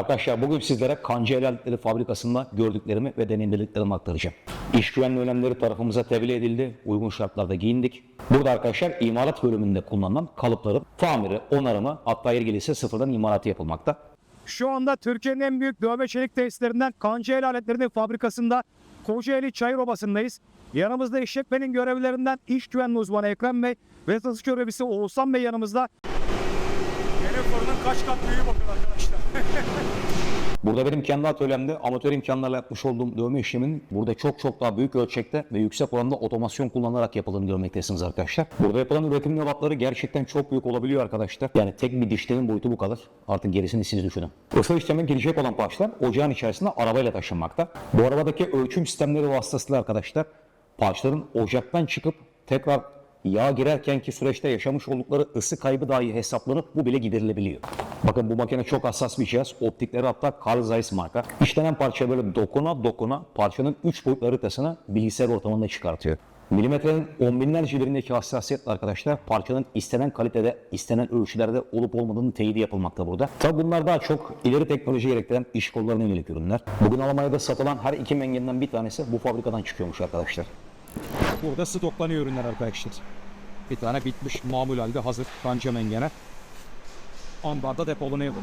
Arkadaşlar bugün sizlere Kancı El Aletleri Fabrikası'nda gördüklerimi ve deneyimlediklerimi aktaracağım. İş güvenliği önlemleri tarafımıza tebliğ edildi. Uygun şartlarda giyindik. Burada arkadaşlar imalat bölümünde kullanılan kalıpların tamiri, onarımı hatta gelirse sıfırdan imalatı yapılmakta. Şu anda Türkiye'nin en büyük dövme çelik tesislerinden Kancı El Aletlerinin fabrikasında Kocaeli Çayırobası'ndayız. Yanımızda işletmenin görevlilerinden iş güvenliği uzmanı Ekrem Bey ve satış görevlisi Oğuzhan Bey yanımızda. Fırının kaç kat büyüğü bakın arkadaşlar. Burada benim kendi atölyemde amatör imkanlarla yapmış olduğum dövme işleminin burada çok çok daha büyük ölçekte ve yüksek oranda otomasyon kullanılarak yapıldığını görmektesiniz arkadaşlar. Burada yapılan üretim ebatları gerçekten çok büyük olabiliyor arkadaşlar. Yani tek bir dişlerin boyutu bu kadar. Artık gerisini siz düşünün. Isı işleme girecek olan parçalar ocağın içerisinde arabayla taşınmakta. Bu arabadaki ölçüm sistemleri vasıtasıyla arkadaşlar parçaların ocaktan çıkıp tekrar yağ girerkenki süreçte yaşamış oldukları ısı kaybı dahi hesaplanıp bu bile giderilebiliyor. Bakın bu makine çok hassas bir cihaz. Optikleri hatta Carl Zeiss marka. İşlenen parça böyle dokuna dokuna parçanın 3 boyutlu haritasını bilgisayar ortamında çıkartıyor. Milimetrenin on binlerce birindeki hassasiyetle arkadaşlar parçanın istenen kalitede, istenen ölçülerde olup olmadığını teyidi yapılmakta burada. Tabi bunlar daha çok ileri teknoloji gerektiren iş kollarına yönelik ürünler. Bugün Almanya'da satılan her iki mengenden bir tanesi bu fabrikadan çıkıyormuş arkadaşlar. Burada stoklanıyor ürünler arkadaşlar. Bir tane bitmiş mamul halde hazır kanca mengene. Ambarda depolanıyor.